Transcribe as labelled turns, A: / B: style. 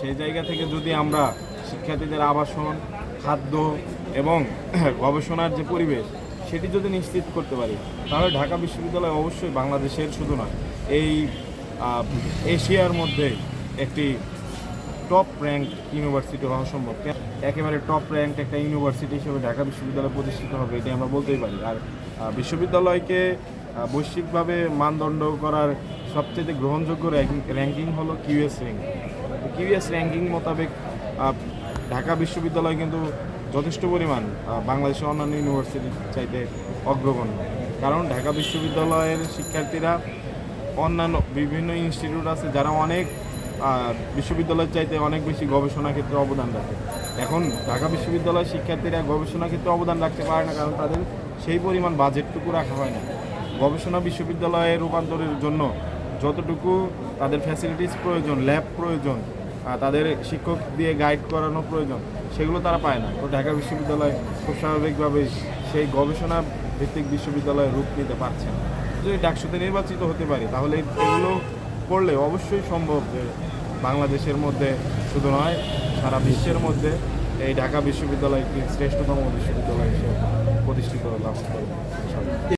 A: সেই জায়গা থেকে যদি আমরা শিক্ষার্থীদের আবাসন, খাদ্য এবং গবেষণার যে পরিবেশ, সেটি যদি নিশ্চিত করতে পারি, তাহলে ঢাকা বিশ্ববিদ্যালয় অবশ্যই বাংলাদেশের শুধু নয়, এই এশিয়ার মধ্যে একটি টপ র্যাঙ্ক ইউনিভার্সিটি হওয়া সম্ভব। একেবারে টপ র্যাঙ্ক একটা ইউনিভার্সিটি হিসেবে ঢাকা বিশ্ববিদ্যালয় প্রতিষ্ঠিত হবে এটি আমরা বলতেই পারি। আর বিশ্ববিদ্যালয়কে বৈশ্বিকভাবে মানদণ্ড করার সবচেয়ে গ্রহণযোগ্য র্যাঙ্কিং হলো কিউএস র্যাঙ্কিং কিউএস র্যাঙ্কিং মোতাবেক ঢাকা বিশ্ববিদ্যালয় কিন্তু যথেষ্ট পরিমাণ বাংলাদেশের অন্যান্য ইউনিভার্সিটির চাইতে অগ্রগণ্য। কারণ ঢাকা বিশ্ববিদ্যালয়ের শিক্ষার্থীরা অন্যান্য বিভিন্ন ইনস্টিটিউট আছে যারা অনেক বিশ্ববিদ্যালয়ের চাইতে অনেক বেশি গবেষণা ক্ষেত্রে অবদান রাখে। এখন ঢাকা বিশ্ববিদ্যালয়ের শিক্ষার্থীরা গবেষণা ক্ষেত্রে অবদান রাখতে পারে না, কারণ তাদের সেই পরিমাণ বাজেটটুকু রাখা হয় না। গবেষণা বিশ্ববিদ্যালয়ে রূপান্তরের জন্য যতটুকু তাদের ফ্যাসিলিটিস প্রয়োজন ল্যাব প্রয়োজন তাদের শিক্ষক দিয়ে গাইড করানো প্রয়োজন, সেগুলো তারা পায় না। তো ঢাকা বিশ্ববিদ্যালয় খুব স্বাভাবিকভাবেই সেই গবেষণা ভিত্তিক বিশ্ববিদ্যালয়ে রূপ নিতে পারছে না। যদি ডাকসুতে নির্বাচিত হতে পারি, তাহলে এগুলো করলে অবশ্যই সম্ভব যে বাংলাদেশের মধ্যে শুধু নয়, সারা বিশ্বের মধ্যে এই ঢাকা বিশ্ববিদ্যালয় একটি শ্রেষ্ঠতম বিশ্ববিদ্যালয় হিসেবে প্রতিষ্ঠিত লাভ করবে।